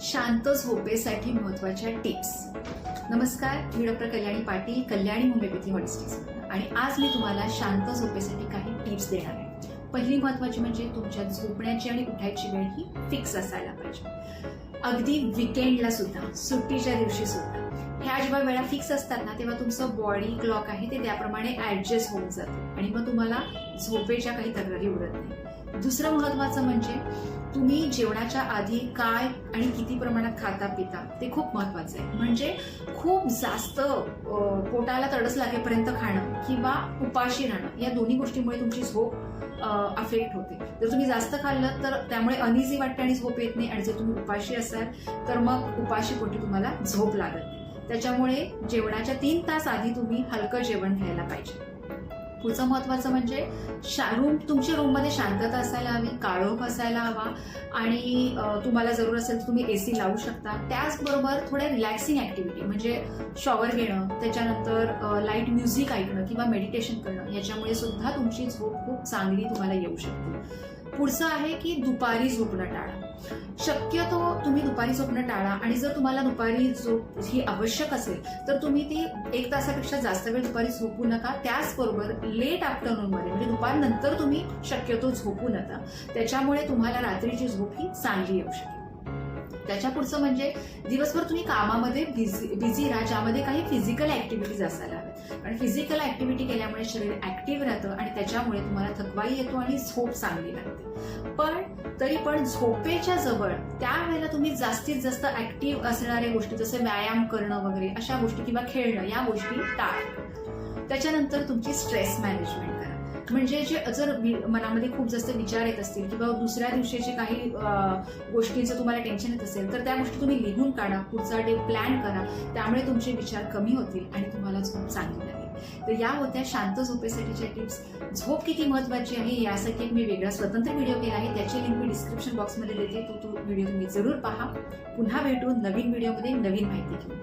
शांत झोपेसाठी महत्त्वाच्या टिप्स. नमस्कार मी doctor Kalyani Patil Kalyani homeopathy holistics आणि आज मी तुम्हाला शांत झोपेसाठी काही टिप्स देणार आहे. पहिली महत्वाची म्हणजे तुमच्या झोपण्याची आणि उठायची वेळ ही फिक्स असायला पाहिजे. अगदी विकेंडला सुद्धा सुट्टीच्या दिवशी सुद्धा ह्या जेव्हा वेळा फिक्स असतात ना तेव्हा तुमचं बॉडी क्लॉक आहे ते त्याप्रमाणे ॲडजस्ट होऊन जातं. आणि मग तुम्हाला झोपेच्या काही तक्रारी उरत नाही. दुसरं महत्वाचं म्हणजे तुम्ही जेवणाच्या आधी काय आणि किती प्रमाणात खाता पिता ते खूप महत्वाचं आहे. म्हणजे खूप जास्त पोटाला तडस लागेपर्यंत खाणं किंवा उपाशी राहणं या दोन्ही गोष्टीमुळे तुमची झोप अफेक्ट होते. जर तुम्ही जास्त खाल्लं तर त्यामुळे अनइझी वाटते आणि झोप येत नाही. आणि जर तुम्ही उपाशी असाल तर मग उपाशी पोटी तुम्हाला झोप लागत नाही. त्याच्यामुळे जेवणाच्या तीन तास आधी तुम्ही हलकं जेवण घ्यायला पाहिजे. पुढचं महत्वाचं म्हणजे शा रूम तुमच्या रूममध्ये शांतता असायला हवी काळोख असायला हवा आणि तुम्हाला जरूर असेल तर तुम्ही एसी लावू शकता. त्याचबरोबर थोड्या रिलॅक्सिंग ऍक्टिव्हिटी म्हणजे शॉवर घेणं त्याच्यानंतर लाइट म्युझिक ऐकणं किंवा मेडिटेशन करणं याच्यामुळे सुद्धा तुमची झोप खूप चांगली तुम्हाला येऊ शकते. पुढचं आहे की दुपारी झोपणं टाळा. शक्यतो तुम्ही दुपारी झोपणं टाळा आणि जर तुम्हाला दुपारी झोप ही आवश्यक असेल तर तुम्ही ती एक तासापेक्षा जास्त वेळ दुपारी झोपू नका. त्याचबरोबर लेट आफ्टरनूनमध्ये म्हणजे दुपारनंतर तुम्ही शक्यतो झोपू नका. त्याच्यामुळे तुम्हाला रात्रीची झोप ही चांगली येऊ शकेल. त्याच्या पुढचं म्हणजे दिवसभर तुम्ही कामामध्ये बिझी राहा ज्यामध्ये काही फिजिकल ऍक्टिव्हिटीज असायला हव्यात. कारण फिजिकल ऍक्टिव्हिटी केल्यामुळे शरीर ऍक्टिव्ह राहतं आणि त्याच्यामुळे तुम्हाला थकवाई येतो आणि झोप चांगली लागते. पण तरी पण झोपेच्या जवळ त्यावेळेला तुम्ही जास्तीत जास्त ऍक्टिव्ह असणाऱ्या गोष्टी जसे व्यायाम करणं वगैरे अशा गोष्टी किंवा खेळणं या गोष्टी टाळ. त्याच्यानंतर तुमची स्ट्रेस मॅनेजमेंट करा. म्हणजे जे जर मनामध्ये खूप जास्त विचार येत असतील किंवा दुसऱ्या दिवशीचे काही गोष्टींचं तुम्हाला टेन्शन येत असेल तर त्या गोष्टी तुम्ही लिहून काढा पुढचा डे प्लॅन करा. त्यामुळे तुमचे विचार कमी होतील आणि तुम्हाला झोप चांगली लागेल. तर या होत्या शांत झोपेसाठीच्या टिप्स झोप किती महत्वाची आहे यासाठी मी वेगळा स्वतंत्र व्हिडिओ केला आहे. त्याची लिंक मी डिस्क्रिप्शन बॉक्समध्ये देते. तो तो व्हिडिओ तुम्ही जरूर पहा. पुन्हा भेटू नवीन व्हिडिओमध्ये नवीन माहिती घेऊन.